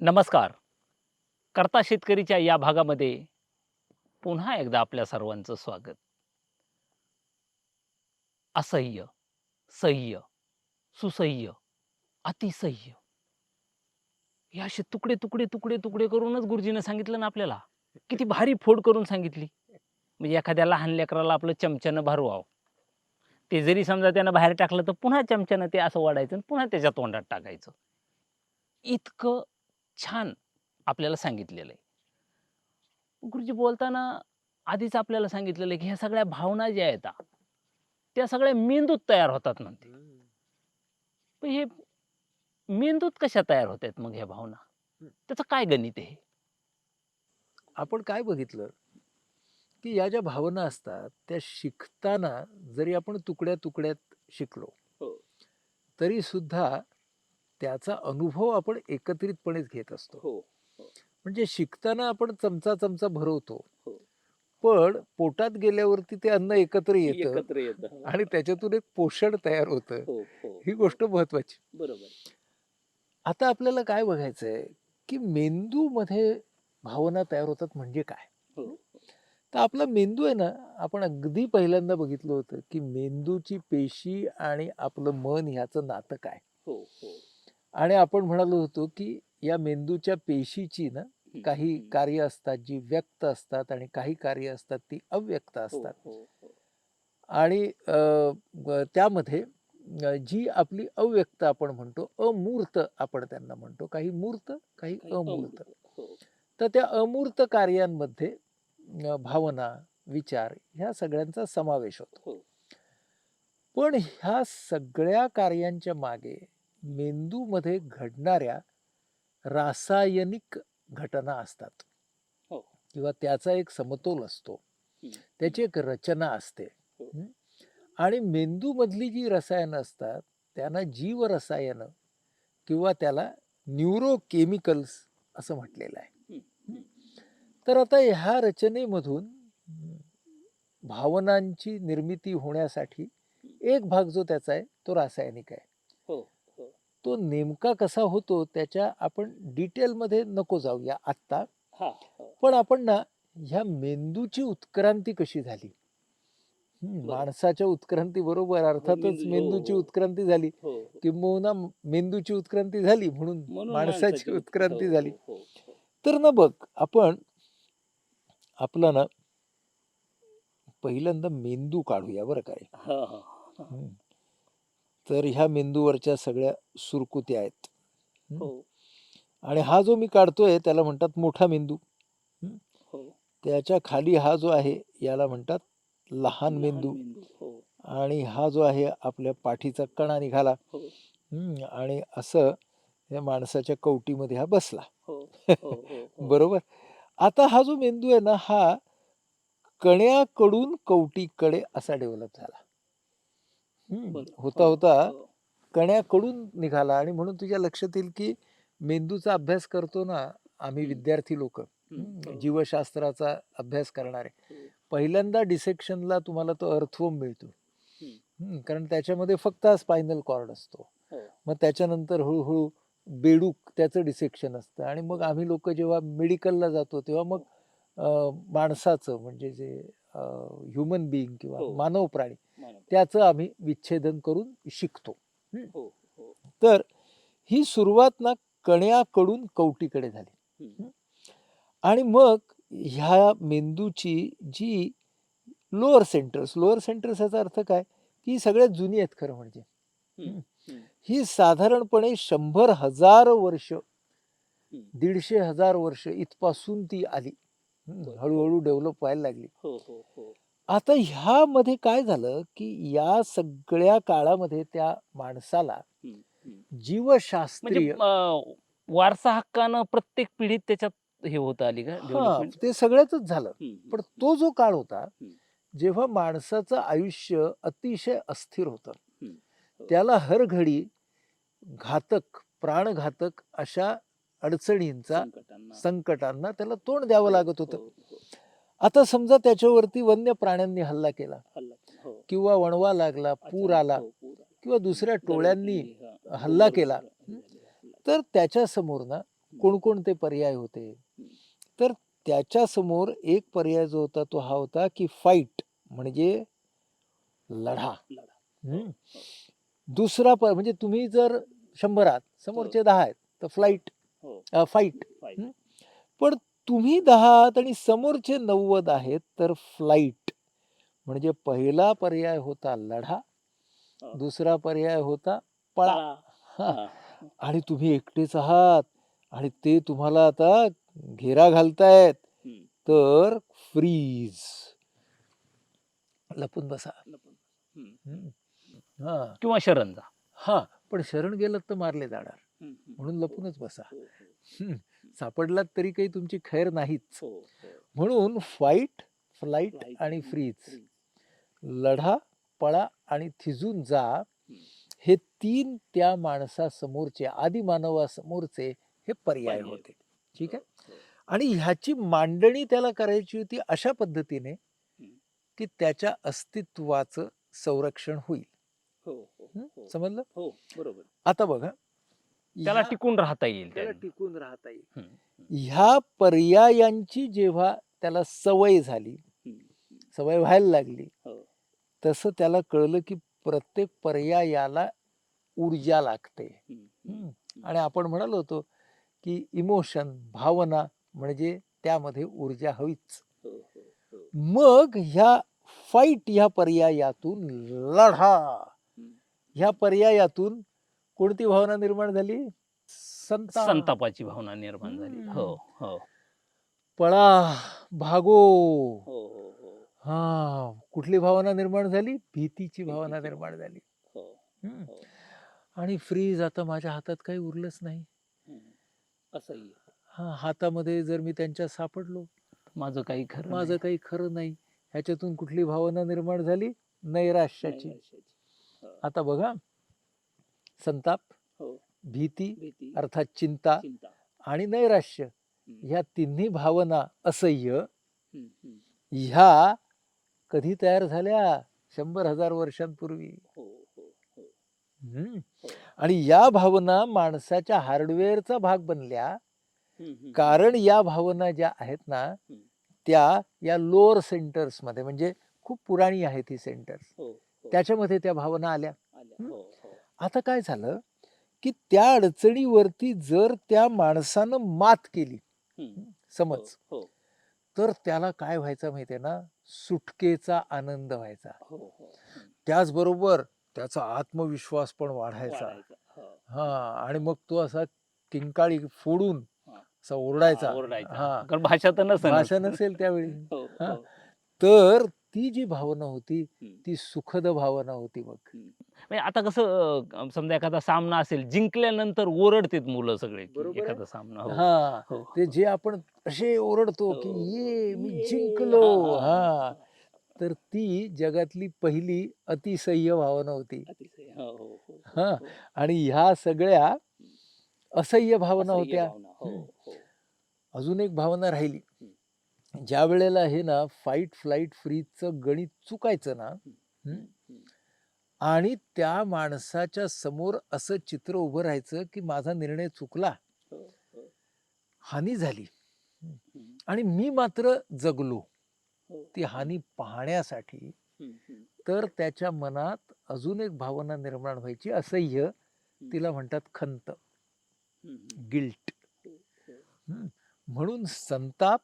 नमस्कार. करता शेतकरीच्या या भागामध्ये पुन्हा एकदा आपल्या सर्वांचं स्वागत. असह्य सह्य सुसह्य अतिसह्य. हे असे तुकडे तुकडे तुकडे तुकडे करूनच गुरुजीनं सांगितलं ना आपल्याला. किती भारी फोड करून सांगितली. म्हणजे एखाद्या लहान लेकराला आपलं चमच्यानं भरवावं. ते जरी समजा त्यानं बाहेर टाकलं तर पुन्हा चमच्यानं ते असं वाढायचं आणि पुन्हा त्याच्या तोंडात टाकायचं. इतकं छान आपल्याला सांगितलेलं आहे. गुरुजी बोलताना आधीच आपल्याला सांगितलेलं आहे की ह्या सगळ्या भावना ज्या आहेत त्या सगळ्या मेंदूत तयार होतात म्हणते. पण हे मेंदूत कशा तयार होत आहेत मग ह्या भावना? त्याचं काय गणित आहे? आपण काय बघितलं? की या ज्या भावना असतात त्या शिकताना जरी आपण तुकड्या तुकड्यात शिकलो हो. तरी सुद्धा त्याचा अनुभव आपण एकत्रितपणेच घेत असतो. हो म्हणजे शिकताना आपण चमचा चमचा भरवतो. हो. पण पोटात गेल्यावरती ते अन्न एकत्र येतं आणि त्याच्यातून एक पोषण तयार होतं. हो हो. ही गोष्ट महत्वाची बरोबर. आता आपल्याला काय बघायचंय की मेंदूमध्ये भावना तयार होतात म्हणजे काय? हो. तर आपला मेंदू आहे ना आपण अगदी पहिल्यांदा बघितलं होतं की मेंदूची पेशी आणि आपलं मन ह्याचं नातं काय? हो हो. आणि आपण म्हणालो होतो की या मेंदूच्या पेशीची ना काही कार्य असतात जी व्यक्त असतात आणि काही कार्य असतात ती अव्यक्त असतात. हो, आणि अ, ब- त्यामध्ये जी आपली अव्यक्त आपण म्हणतो अमूर्त आपण त्यांना म्हणतो काही मूर्त काही अमूर्त. तर त्या अमूर्त कार्यांमध्ये भावना विचार ह्या सगळ्यांचा समावेश होतो. हो. पण ह्या सगळ्या कार्यांच्या मागे मेंदूमध्ये घडणाऱ्या रासायनिक घटना असतात हो. किंवा त्याचा एक समतोल असतो. त्याची एक रचना असते हो. आणि मेंदूमधली जी रसायनं असतात त्यांना जीवरसायनं किंवा त्याला न्यूरोकेमिकल्स असं म्हटलेलं आहे तर आता ह्या रचनेमधून भावनांची निर्मिती होण्यासाठी एक भाग जो त्याचा आहे तो रासायनिक आहे हो. तो नेमका कसा होतो त्याच्या आपण डिटेलमध्ये नको जाऊया आत्ता हा पण आपण ना ह्या मेंदूची उत्क्रांती कशी झाली. माणसाच्या उत्क्रांती बरोबर अर्थातच मेंदू- मेंदूची हो. उत्क्रांती झाली हो किंबहुना मेंदूची उत्क्रांती झाली म्हणून माणसाची उत्क्रांती झाली. तर ना बघ आपण आपला ना पहिल्यांदा मेंदू काढूया बरं काय. तर ह्या मेंदूवरच्या सगळ्या सुरकुत्या आहेत हं. आणि हा जो मी काढतोय त्याला म्हणतात मोठा मेंदू हो. त्याच्याखाली हा जो आहे याला म्हणतात लहान मेंदू. हो, आणि हा जो आहे आपल्या पाठीचा कणा निघाला आणि असं या माणसाच्या कवटीमध्ये हा बसला. बरोबर आता हा जो मेंदू आहे ना हा कण्याकडून कवटीकडे असा डेव्हलप झाला. होता हो, होता हो. कण्याकडून निघाला आणि म्हणून तुझ्या लक्षात येईल की मेंदूचा अभ्यास करतो ना आम्ही. विद्यार्थी लोक. जीवशास्त्राचा अभ्यास करणारे हो. पहिल्यांदा डिसेक्शनला तुम्हाला तो अर्थवम मिळतो कारण त्याच्यामध्ये फक्त हा स्पायनल कॉर्ड असतो. मग त्याच्यानंतर हळूहळू बेडूक त्याचं डिसेक्शन असतं आणि मग आम्ही लोक जेव्हा मेडिकलला जातो तेव्हा मग माणसाचं म्हणजे जे ह्युमन बिईंग किंवा. मानव प्राणी. त्याचं आम्ही विच्छेदन करून शिकतो. हो, हो. तर ही सुरुवात ना कण्याकडून कवटीकडे झाली. आणि मग ह्या मेंदूची जी लोअर सेंटर्स लोअर सेंटर्स याचा अर्थ काय? की सगळ्यात जुनी आहेत खरं म्हणजे. हं, साधारणपणे शंभर हजार वर्ष. दीडशे हजार वर्ष इथपासून ती आली. हळूहळू डेव्हलप व्हायला लागली. हो. आता ह्यामध्ये काय झालं की या सगळ्या काळामध्ये त्या माणसाला हं, हं. जीवशास्त्रीय म्हणजे अं, वारसा हक्कानं प्रत्येक पिढीत त्याच्यात हे होत आली का हा डेव्हलपमेंट ते सगळ्यातच झालं पण तो जो काळ होता हं. जेव्हा माणसाचं आयुष्य अतिशय अस्थिर होतं हं. हो. त्याला हर घडी घातक प्राणघातक अशा अडचणींचा संकटांना संकटांना त्याला तोंड द्यावं लागत होतं हो, हो. आता समजा त्याच्यावरती वन्य प्राण्यांनी हल्ला केला. हो. किंवा वणवा लागला पूर अच्छा, आला हो, पूर आला. किंवा दुसऱ्या टोळ्यांनी हा. हल्ला केला. तर त्याच्यासमोर ना कोणकोणते पर्याय होते तर त्याच्यासमोर एक पर्याय जो होता तो हा होता की फाईट म्हणजे लढा. हम्म. दुसरा म्हणजे तुम्ही जर शंभर आहात समोरचे दहा आहेत तर फ्लाईट हो. फाईट. पण तुम्ही दहा आहात आणि समोरचे नव्वद आहेत तर फ्लाईट म्हणजे पहिला पर्याय होता लढा हो. दुसरा पर्याय होता पळा. हा. आणि तुम्ही एकटेच आहात आणि ते तुम्हाला आता घेरा घालतायत हम्म. तर फ्रीज लपून बसा. हम्म. हा किंवा शरणचा हा पण शरण गेलं तर मारले जाणार. म्हणून लपूनच बसा हो, हो. हम्म. सापडलात तरी काही तुमची खैर नाहीच हो, हो. म्हणून फाईट फ्लाईट आणि फ्रीज. लढा पळा आणि थिजून जा हे तीन त्या माणसासमोरचे आदिमानवासमोरचे हे पर्याय. होते ठीक आहे हो. आणि ह्याची मांडणी त्याला करायची होती अशा पद्धतीने की त्याच्या अस्तित्वाचं संरक्षण होईल. समजलं हो, बरोबर आता बघा त्याला ह्या- टिकून राहता येईल त्याला. टिकून राहता येईल. ह्या पर्यायांची जेव्हा त्याला सवय झाली हम्म. सवय व्हायला लागली हो. तसं त्याला कळलं की प्रत्येक पर्यायाला ऊर्जा लागते हम्म. हम्म. आणि आपण म्हणालो होतो की इमोशन भावना म्हणजे त्यामध्ये ऊर्जा हवीच हो, हो, हो. मग ह्या फाईट ह्या पर्यायातून लढा हम्म. ह्या पर्यायातून कोणती भावना निर्माण झाली? संताप. संतापाची भावना निर्माण झाली. हो हो. पळा भागो. हो हो हो. हा कुठली भावना निर्माण झाली? भीतीची भावना निर्माण झाली. हो हम्म. हो. आणि फ्रीज आता माझ्या हातात काही उरलंच नाही. हम्म. असंही हा हातामध्ये जर मी त्यांच्या सापडलो. माझं काही खरं माझं नाही. काही खरं नाही. ह्याच्यातून कुठली भावना निर्माण झाली? नैराश्याची. आता बघा. संताप हो. भीती भीती अर्थात चिंता चिंता आणि नैराश्य हम्म. ह्या तिन्ही भावना असह्य हम्म, हम्म. ह्या कधी तयार झाल्या शंभर हजार वर्षांपूर्वी हो हो हो हम्म. हो. आणि या भावना माणसाच्या हार्डवेअरचा भाग बनल्या हम्म, हम्म. कारण या भावना ज्या आहेत ना त्या या लोअर सेंटर्समध्ये म्हणजे खूप पुराणी आहेत ही सेंटर्स हो, हो. त्याच्यामध्ये त्या भावना आल्या. हो, हो. आता काय झालं की त्या अडचणीवरती जर त्या माणसानं मात केली हम्म. समज हो, हो, तर त्याला काय व्हायचं माहितीये ना सुटकेचा आनंद व्हायचा हो, हो. त्याचबरोबर त्याचा आत्मविश्वास पण वाढायचा. हो. हा आणि मग तो असा किंकाळी फोडून हा. असा ओरडायचा हा. हा भाषा तर नसेल भाषा नसेल त्यावेळी हो, हा. हो. तर ती जी भावना होती. ती सुखद भावना होती मग म्हणजे आता कसं अं, समजा एखादा सामना असेल जिंकल्यानंतर ओरडतेत मुलं सगळे की बरोबर आहे. एखादा सामना हो. हा हो. ते जे आपण असे ओरडतो की हो. ये मी ये. जिंकलो हा, हा, हा तर ती जगातली पहिली अतिसह्य भावना होती अतिशय. हो, हो, हो, हा. हो. आणि ह्या सगळ्या असह्य भावना असह्य होत्या भावना. हो. हो. अजून एक भावना राहिली ज्या वेळेला हे ना फाईट फ्लाईट फ्रीजचं गणित चुकायचं ना. आणि त्या माणसाच्या समोर असं चित्र उभं राहायचं की माझा निर्णय चुकला हो, हो. हानी झाली. आणि मी मात्र जगलो हो. ती हानी पाहण्यासाठी. तर त्याच्या मनात अजून एक भावना निर्माण व्हायची असह्य तिला म्हणतात खंत. गिल्ट. म्हणून संताप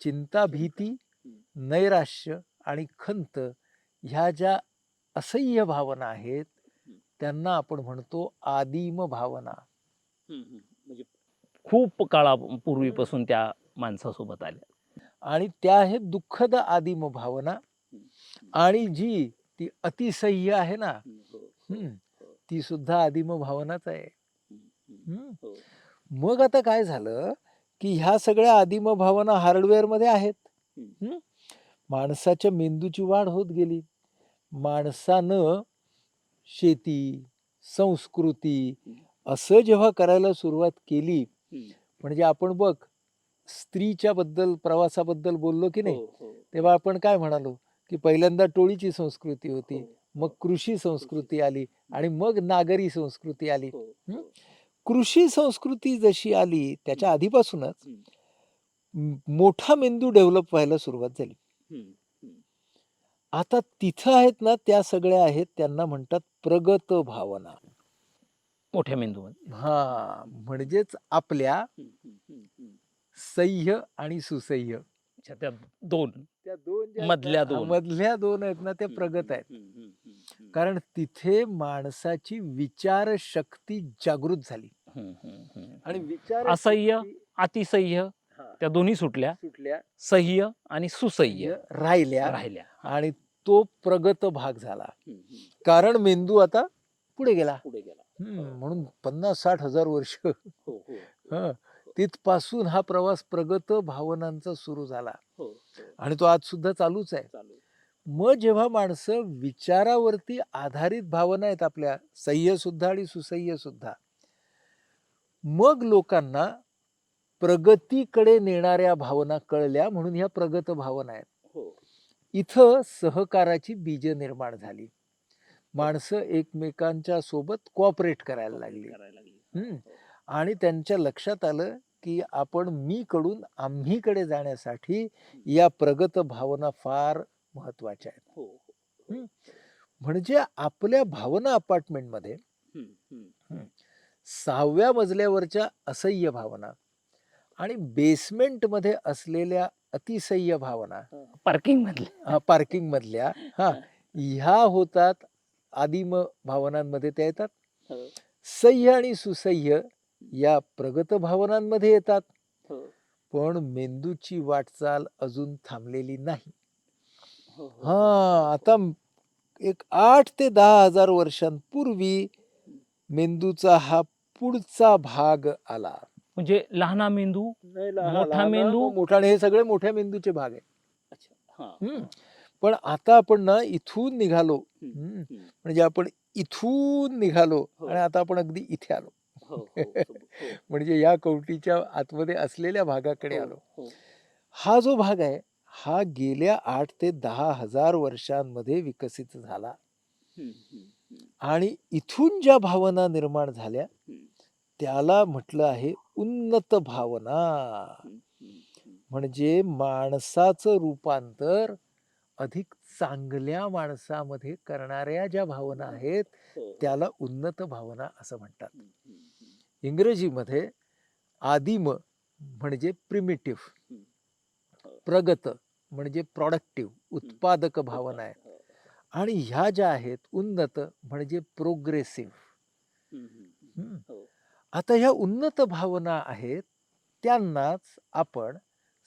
चिंता भीती. नैराश्य आणि खंत ह्या ज्या असह्य भावना आहेत त्यांना आपण म्हणतो आदिम भावना. म्हणजे खूप काळापूर्वीपासून त्या माणसासोबत आल्या आणि त्या आहेत दुःखद आदिम भावना आणि जी ती अतिसह्य आहे ना हो, हो, हो. ती सुद्धा आदिम भावनाच आहे. मग आता काय झालं की ह्या सगळ्या आदिम भावना हार्डवेअरमध्ये आहेत? माणसाच्या मेंदूची वाढ होत गेली माणसानं शेती संस्कृती असं जेव्हा करायला सुरुवात केली. म्हणजे आपण बघ स्त्रीच्या बद्दल प्रवासाबद्दल बोललो की नाही हो, हो. तेव्हा आपण काय म्हणालो की पहिल्यांदा टोळीची संस्कृती होती हो, मग कृषी संस्कृती आली आणि मग नागरी संस्कृती आली. कृषी संस्कृती जशी आली त्याच्या आधीपासूनच मोठा मेंदू डेव्हलप व्हायला सुरुवात झाली. आता तिथं आहेत ना त्या सगळ्या आहेत त्यांना म्हणतात प्रगत भावना मोठ्या मेंदूमध्ये हा म्हणजेच आपल्या. सह्य आणि सुसह्य त्या दोन त्या दोन मधल्या हा, दोन. मधल्या दोन आहेत ना त्या प्रगत आहेत. कारण तिथे माणसाची विचार शक्ती जागृत झाली. आणि विचार असह्य, अतिसह्य त्या दोन्ही सुटल्या. सुटल्या. सह्य आणि सुसह्य सह्य राहिल्या. राहिल्या. आणि तो प्रगत भाग झाला. कारण मेंदू आता पुढे गेला. पुढे गेला. हम्म, म्हणून पन्नास साठ हजार वर्ष. हो हो. हं, तिथपासून हा प्रवास प्रगत भावनांचा सुरू झाला. हो हो. आणि तो आज सुद्धा चालूच आहे. चालू आहे. मग जेव्हा माणसं विचारावरती आधारित भावना आहेत आपल्या सह्य सुद्धा आणि सुसह्य सुद्धा मग लोकांना प्रगतीकडे नेणाऱ्या भावना कळल्या म्हणून ह्या प्रगत भावना आहेत. हो. इथं सहकाराची बीज निर्माण झाली. माणसं एकमेकांच्या सोबत कॉपरेट करायला लागली. हम्म. आणि त्यांच्या लक्षात आलं की आपण मी कडून आम्हीकडे जाण्यासाठी या प्रगत भावना फार महत्त्वाच्या आहेत. हो हो म्हणजे आपल्या भावना अपार्टमेंटमध्ये. सहाव्या मजल्यावरच्या असह्य भावना आणि बेसमेंटमध्ये असलेल्या अतिसह्य भावना. पार्किंग मधले पार्किंग मधल्या. हा ह्या होतात आदिम भावनांमध्ये त्या येतात. हो, सह्य आणि सुसह्य या प्रगत भावनांमध्ये येतात. हो, पण मेंदूची वाटचाल अजून थांबलेली नाही. हो, हो. हा आता एक आठ ते दहा हजार वर्षांपूर्वी मेंदूचा हा पुढचा भाग आला म्हणजे लहाना मेंदू मोठा मेंदू? मोठा आणि हे सगळे मोठ्या मेंदूचे भाग आहे हा. पण आता आपण ना इथून निघालो. म्हणजे आपण इथून निघालो हो. आणि आता आपण अगदी इथे आलो हो, हो, म्हणजे या कवटीच्या आतमध्ये असलेल्या भागाकडे आलो हो. जो भाग आहे हा गेल्या आठ ते दहा हजार वर्षांमध्ये विकसित झाला आणि इथून ज्या भावना निर्माण झाल्या त्याला म्हटलं आहे उन्नत भावना. म्हणजे माणसाचं रूपांतर अधिक चांगल्या माणसामध्ये करणाऱ्या ज्या भावना आहेत हो, त्याला उन्नत भावना असं म्हणतात. इंग्रजीमध्ये आदिम म्हणजे प्रिमिटिव्ह हम्म. प्रगत म्हणजे प्रॉडक्टिव्ह उत्पादक भावना आहे. हो, आणि ह्या ज्या आहेत उन्नत म्हणजे प्रोग्रेसिव्ह. हो. आता ह्या उन्नत भावना आहेत त्यांनाच आपण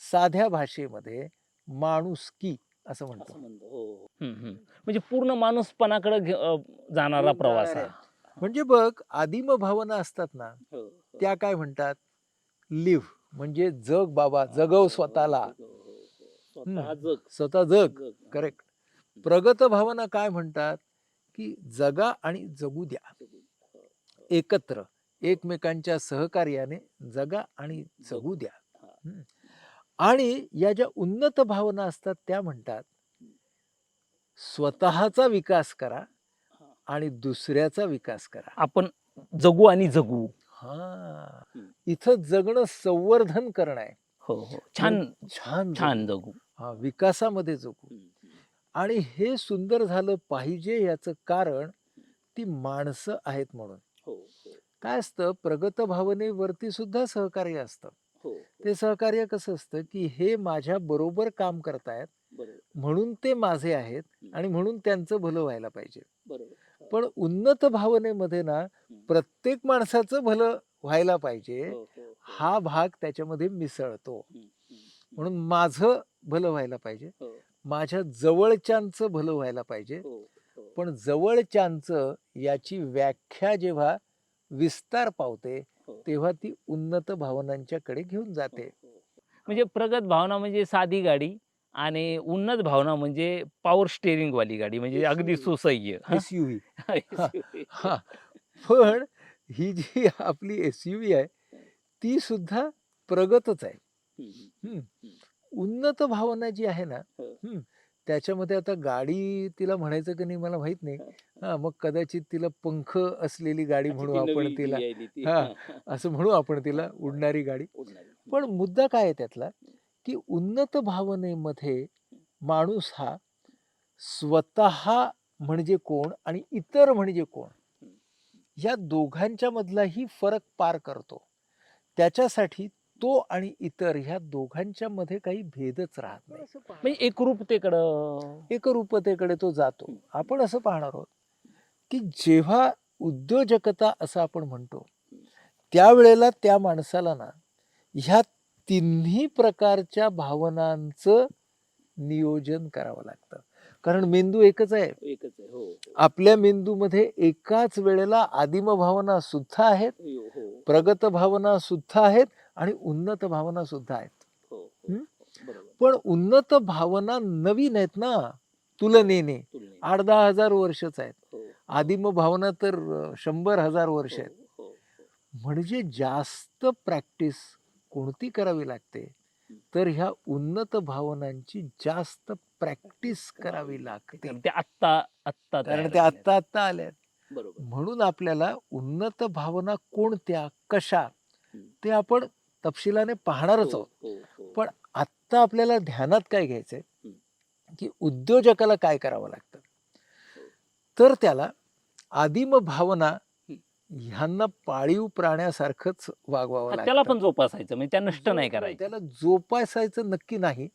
साध्या भाषेमध्ये माणुसकी असं म्हणतो असं म्हणतो हो हो. म्हणजे पूर्ण माणूसपणाकडे जाणारा प्रवास हा. म्हणजे बघ आदिम भावना असतात ना. त्या काय म्हणतात लिव्ह म्हणजे जग बाबा जगव स्वतःला. स्वतः जग स्वतः जग जग. करेक्ट प्रगत भावना काय म्हणतात की जगा आणि जगू द्या एकत्र एकमेकांच्या सहकार्याने जगा आणि जगू द्या. आणि या ज्या उन्नत भावना असतात त्या म्हणतात स्वतःचा विकास करा. आणि दुसऱ्याचा विकास करा आपण जगू आणि जगू हा. इथं जगणं संवर्धन करणं आहे हो हो छान छान छान जगू. हा विकासामध्ये जगू. आणि हे सुंदर झालं पाहिजे याचं कारण ती माणसं आहेत म्हणून. हो हो. काय असतं प्रगत भावनेवरती सुद्धा सहकार्य असतं. हो ते सहकार्य कसं असतं की हे माझ्या बरोबर काम करतायत बरोबर. म्हणून ते माझे आहेत आणि म्हणून त्यांचं भलं व्हायला पाहिजे. बरोबर. पण उन्नत भावनेमध्ये ना प्रत्येक माणसाचं भलं व्हायला पाहिजे हो, हो, हो. हा भाग त्याच्यामध्ये मिसळतो. हम्म, हम्म, म्हणून माझं भलं व्हायला पाहिजे. हो, माझ्या जवळच्यांचं भलं व्हायला पाहिजे हो, हो. पण जवळच्यांचं याची व्याख्या जेव्हा विस्तार पावते हो. तेव्हा ती उन्नत भावनांच्याकडे घेऊन जाते. म्हणजे प्रगत भावना म्हणजे साधी गाडी आणि उन्नत भावना म्हणजे पॉवर स्टेरिंग वाली गाडी म्हणजे अगदी. सुसह्य हा? S U SUV. हा पण ही जी आपली एस यू आहे ती सुद्धा प्रगतच आहे. उन्नत भावना जी आहे ना हो. हम्म, त्याच्यामध्ये आता गाडी तिला म्हणायचं की नाही मला माहीत नाही. हा. मग कदाचित तिला पंख असलेली गाडी म्हणू आपण तिला. हा. असं म्हणू आपण तिला उडणारी गाडी. पण मुद्दा काय आहे त्यातला की उन्नत भावनेमध्ये माणूस हा स्वतः म्हणजे कोण आणि इतर म्हणजे कोण? या दोघांच्या मधलाही फरक पार करतो. त्याच्यासाठी तो आणि इतर ह्या दोघांच्या मध्ये काही भेदच राहत नाही. म्हणजे एकरूपतेकडं एकरूपतेकडे तो जातो. आपण असं पाहणार आहोत की जेव्हा उद्योजकता असं आपण म्हणतो त्यावेळेला त्या माणसाला ना ह्या तिन्ही प्रकारच्या भावनांचं नियोजन करावं लागतं. कारण मेंदू एकच आहे. एकच आहे. हो आपल्या मेंदूमध्ये एकाच वेळेला आदिम भावना सुद्धा आहेत हो. प्रगत भावना सुद्धा आहेत आणि उन्नत भावना सुद्धा आहेत. हो हं? बरोबर. पण उन्नत भावना नवीन आहेत ना तुलनेने. आठ दहा हजार वर्षच आहेत. हो, आदिम भावना तर शंभर हजार वर्ष आहेत. हो, म्हणजे जास्त प्रॅक्टिस कोणती करावी लागते? तर ह्या उन्नत भावनांची जास्त प्रॅक्टिस करावी लागते. ते आत्ता आत्ता कारण ते. आत्ता आत्ता आल्या बरोबर. म्हणून आपल्याला उन्नत भावना कोणत्या कशा हं. ते आपण तपशिलाने पाहणारच हो, आहोत हो, हो. पण आत्ता आपल्याला ध्यानात काय घ्यायचंय. की उद्योजकाला काय करावं लागतं तर त्याला आदिम भावना. ह्यांना पाळीव प्राण्यासारखंच वागवावं हा, त्याला पण जोपासायचं म्हणजे त्या नष्ट नाही करायचं त्याला जोपासायचं नक्की नाही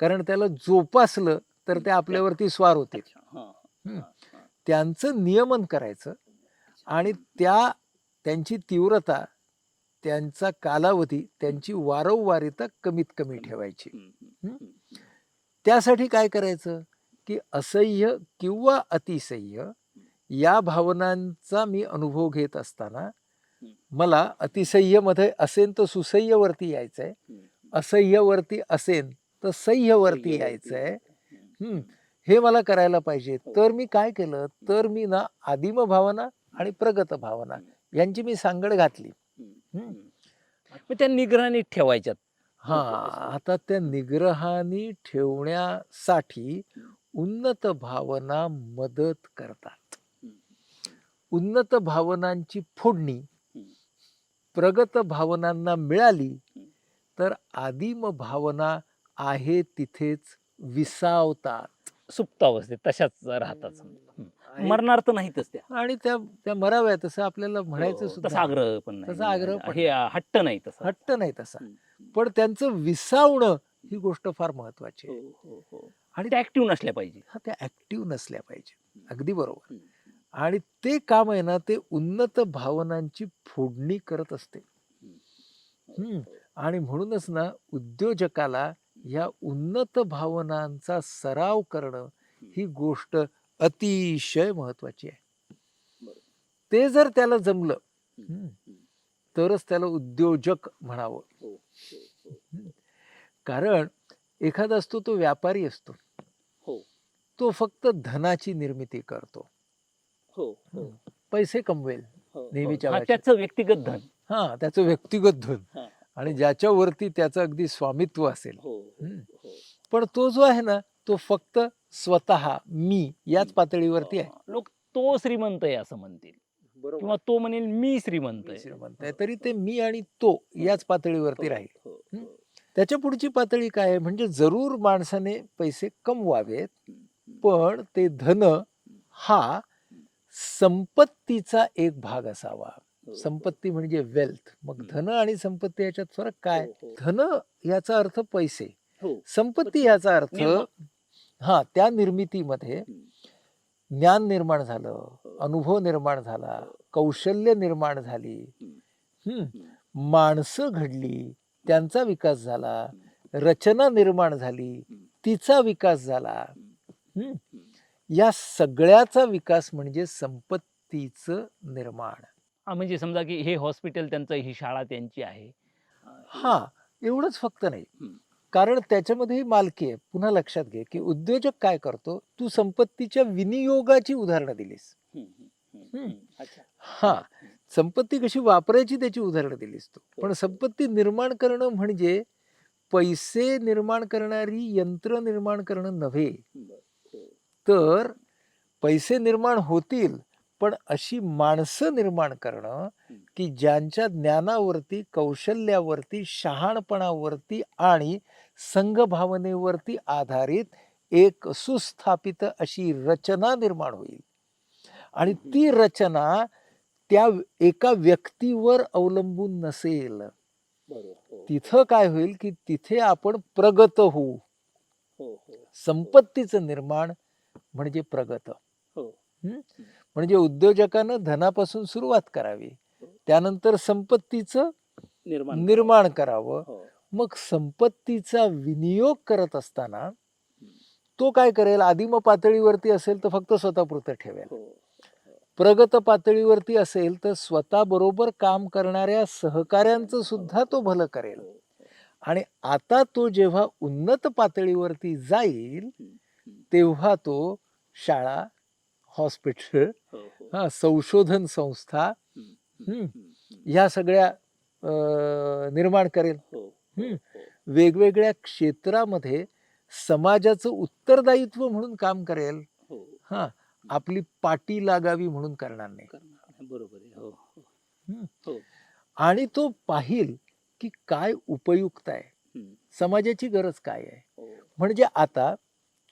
कारण त्याला जोपासलं तर ते आपल्यावरती स्वार होतील अच्छा, हा, हं. हा, हा. त्यांचं नियमन करायचं आणि त्या त्यांची तीव्रता त्यांचा कालावधी त्यांची वारंवारिता कमीत कमी ठेवायची. त्यासाठी काय करायचं? की असह्य किंवा अतिसह्य या भावनांचा मी अनुभव घेत असताना. मला अतिसह्यमध्ये असेन तर सुसह्यवरती यायचंय. हं, असह्यवरती असेन तर सह्यवरती सह्यवरती यायचंय. हं, मला करायला पाहिजे. हो. तर मी काय केलं? तर मी ना आदिम भावना आणि प्रगत भावना यांची मी सांगड घातली. मग त्या निगराणी ठेवायच्यात हा. आता त्या निग्रहाने ठेवण्यासाठी उन्नत भावना मदत करतात. उन्नत भावनांची फोडणी. प्रगत भावनांना मिळाली. तर आदिम भावना आहे तिथेच विसावतात सुप्त अवस्थेत तशाच राहतात समजा. मरणार तर नाहीतच त्या. आणि त्या त्या मराव्या तसं आपल्याला म्हणायचं हो, सुद्धा तसा आग्रह पण नाही. तसा आग्रह पण हे हट्ट नाही तसा. हट्ट नाही तसा. पण त्यांचं विसावणं ही गोष्ट फार महत्वाची आहे. हो, हो. आणि त्या ऍक्टिव्ह नसल्या पाहिजे. हा त्या ऍक्टिव्ह नसल्या पाहिजे. अगदी बरोबर. आणि ते काम आहे ना ते उन्नत भावनांची फोडणी करत असते. हं. आणि म्हणूनच ना उद्योजकाला या उन्नत भावनांचा सराव करणं ही गोष्ट अतिशय महत्वाची आहे. ते जर त्याला जमलं. तरच त्याला उद्योजक म्हणावं. हो, हो, हो. कारण एखादा असतो तो व्यापारी असतो. हो. तो फक्त धनाची निर्मिती करतो. हो पैसे कमवेल हो, नेहमीच्या. त्याचं व्यक्तिगत धन. हा. त्याचं व्यक्तिगत धन. आणि ज्याच्यावरती त्याचं अगदी स्वामित्व असेल. पण तो जो आहे ना तो फक्त स्वतः मी याच पातळीवरती आहे. हा, लोक तो श्रीमंत आहे असं म्हणतील. किंवा तो म्हणेल मी श्रीमंत मी आहे. श्रीमंत आहे. तरी ते मी आणि तो याच पातळीवरती राहील. हो, हं. हो. त्याच्या पुढची पातळी काय आहे? म्हणजे जरूर माणसाने पैसे कमवावेत. पण ते धन हा संपत्तीचा एक भाग असावा. हो, संपत्ती म्हणजे वेल्थ मग. धन आणि संपत्ती याच्यात फरक काय? धन याचा अर्थ पैसे. हो. संपत्ती याचा अर्थ. हा त्या निर्मितीमध्ये हं. ज्ञान निर्माण झालं हो. अनुभव निर्माण झाला हो. कौशल्य निर्माण झाली. हम्म. माणसं घडली त्यांचा विकास झाला रचना निर्माण झाली. तिचा विकास झाला हम्म. या सगळ्याचा विकास म्हणजे संपत्तीचं निर्माण म्हणजे समजा की हे हॉस्पिटल त्यांचं ही शाळा त्यांची आहे हा एवढंच फक्त नाही. कारण त्याच्यामध्ये मालकी आहे. पुन्हा लक्षात घे की उद्योजक काय करतो? तू संपत्तीच्या विनियोगाची उदाहरणं दिलीस. हं, हं, हं, हं. हं. हा. संपत्ती कशी वापरायची त्याची उदाहरणं दिलीस तू. पण संपत्ती निर्माण करणं म्हणजे पैसे निर्माण करणारी यंत्र निर्माण करणं नव्हे. बरं. तर पैसे निर्माण होतील पण अशी माणसं निर्माण करणं की ज्यांच्या ज्ञानावरती कौशल्यावरती शहाणपणावरती आणि संघभावनेवरती आधारित एक सुस्थापित अशी रचना निर्माण होईल. आणि ती रचना त्या एका व्यक्तीवर अवलंबून नसेल हो. तिथं काय होईल की तिथे आपण प्रगत होऊ. हो हो. संपत्तीचं निर्माण म्हणजे प्रगत? म्हणजे उद्योजकानं धनापासून सुरुवात करावी. त्यानंतर संपत्तीचं निर्माण निर्माण करावं. हो. मग संपत्तीचा विनियोग करत असताना तो काय करेल? आदिम पातळीवरती असेल तर फक्त स्वतःपुरतं ठेवेल. हो. प्रगत पातळीवरती असेल तर स्वतःबरोबर काम करणाऱ्या सहकाऱ्यांचं सुद्धा तो भलं करेल. आणि आता तो जेव्हा उन्नत पातळीवरती जाईल तेव्हा तो शाळा हॉस्पिटल हो हो. हा संशोधन संस्था ह्या सगळ्या निर्माण करेल. हो. वेगवेगळ्या क्षेत्रामध्ये समाजाचं उत्तरदायित्व म्हणून काम करेल. हो. आपली पाटी लागावी म्हणून करणार नाही. बरोबर आणि तो पाहिल की काय उपयुक्त आहे. समाजाची गरज काय आहे. म्हणजे आता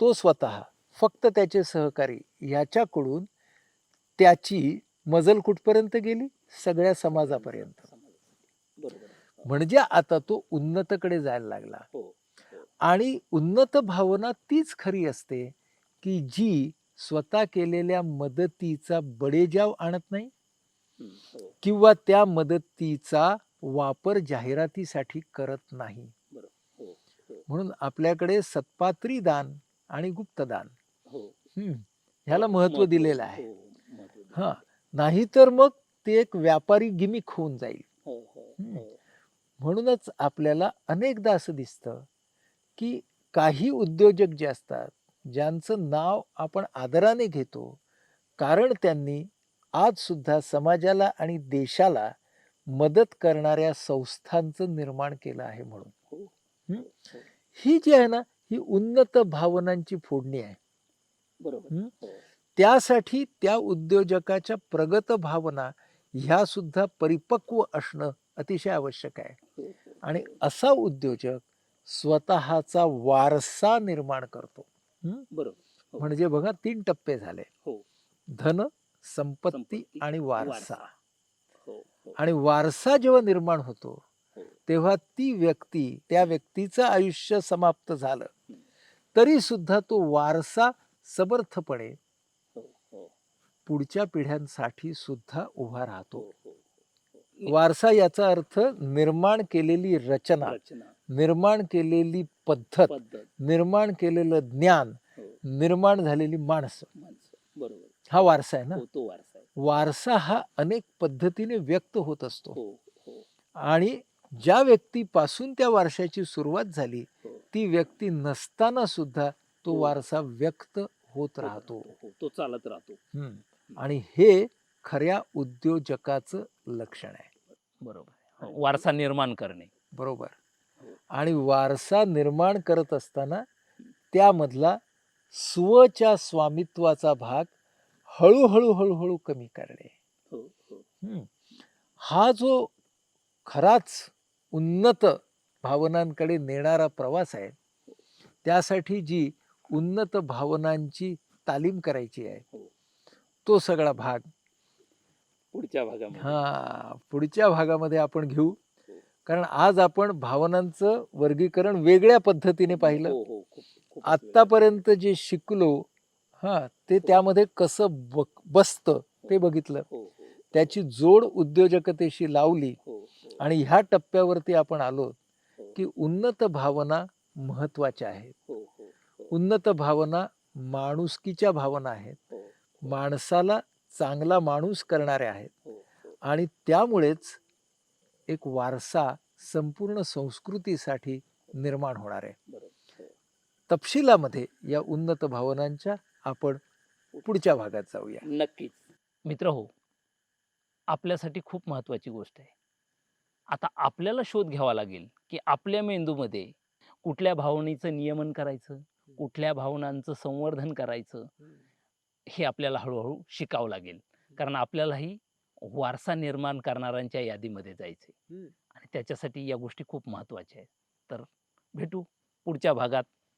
तो स्वतः फक्त त्याचे सहकारी ह्याच्याकडून त्याची मजल कुठपर्यंत गेली? सगळ्या समाजापर्यंत. म्हणजे आता तो उन्नतकडे जायला लागला. हो आणि उन्नत भावना तीच खरी असते की जी स्वतः केलेल्या मदतीचा बडेजाव आणत नाही हं. हो. किंवा त्या मदतीचा वापर जाहिरातीसाठी करत नाही. हो हो. म्हणून आपल्याकडे सत्पात्री दान आणि गुप्तदान. हो ह्याला महत्त्व दिलेलं आहे. हो, हा. नाहीतर मग ते एक व्यापारी गिमिक होऊन जाईल. हो हो हं. हो. म्हणूनच आपल्याला अनेकदा असं दिसतं की काही उद्योजक जे असतात ज्यांचं नाव आपण आदराने घेतो कारण त्यांनी आज सुद्धा समाजाला आणि देशाला मदत करणाऱ्या संस्थांचं निर्माण केलं आहे म्हणून. हो. हं? हो. ही जी आहे ना ही उन्नत भावनांची फोडणी आहे. बरोबर. हं? त्यासाठी त्या उद्योजकाच्या प्रगत भावना ह्या सुद्धा परिपक्व असणं अतिशय आवश्यक आहे. हो, हो. आणि असा उद्योजक स्वतःचा वारसा निर्माण करतो? बरोबर. म्हणजे बघा तीन टप्पे झाले. हो. धन संपत्ती आणि वारसा. आणि वारसा जेव्हा निर्माण होतो. तेव्हा ती व्यक्ती त्या व्यक्तीचं आयुष्य समाप्त झालं. तरी सुद्धा तो वारसा समर्थपणे हो हो. पुढच्या पिढ्यांसाठी सुद्धा उभा राहतो. हो वारसा याचा अर्थ निर्माण केलेली रचना निर्माण केलेली पद्धत निर्माण केलेलं ज्ञान निर्माण झालेली माणसं. बरोबर. हा वारसा आहे ना? तो वारसा वारसा हा अनेक पद्धतीने व्यक्त होत असतो. आणि ज्या व्यक्तीपासून त्या वारशाची सुरुवात झाली ती व्यक्ती नसताना सुद्धा तो. वारसा व्यक्त होत राहतो. हो तो चालत राहतो. हम्म. आणि हे खऱ्या उद्योजकाचं लक्षण आहे. बरोबर. वारसा निर्माण करणे. बरोबर. हो. आणि वारसा निर्माण करत असताना त्यामधला स्वच्या स्वामित्वाचा भाग हळूहळू हळूहळू कमी करणे. हो हो. हा जो खराच उन्नत भावनांकडे नेणारा प्रवास आहे त्यासाठी जी उन्नत भावनांची तालीम करायची आहे. हो. तो सगळा भाग. पुढच्या भागामध्ये. हा पुढच्या भागामध्ये आपण घेऊ. कारण आज आपण भावनांचं वर्गीकरण वेगळ्या पद्धतीने पाहिलं. हो हो. वेळ. आतापर्यंत जे शिकलो हा ते त्यामध्ये कसं बसतं ते बघितलं. हो हो. त्याची जोड उद्योजकतेशी लावली हो हो. आणि ह्या टप्प्यावरती आपण आलो हो. की उन्नत भावना महत्त्वाच्या आहेत. हो हो हो उन्नत भावना माणुसकीच्या भावना आहेत. हो माणसाला चांगला माणूस करणाऱ्या आहेत. हो हो. आणि त्यामुळेच एक वारसा संपूर्ण संस्कृतीसाठी निर्माण होणार आहे. हो. तपशिलामध्ये या उन्नत भावनांच्या आपण पुढच्या भागात जाऊया. नक्कीच. मित्र हो आपल्यासाठी खूप महत्वाची गोष्ट आहे. आता आपल्याला शोध घ्यावा लागेल की आपल्या मेंदूमध्ये कुठल्या भावनेचं नियमन करायचं? कुठल्या भावनांचं संवर्धन करायचं हे. आपल्याला हळूहळू शिकावं लागेल. कारण आपल्यालाही वारसा निर्माण करणाऱ्यांच्या यादीमध्ये जायचे. आणि त्याच्यासाठी या गोष्टी खूप महत्त्वाच्या आहेत. तर भेटू पुढच्या भागात.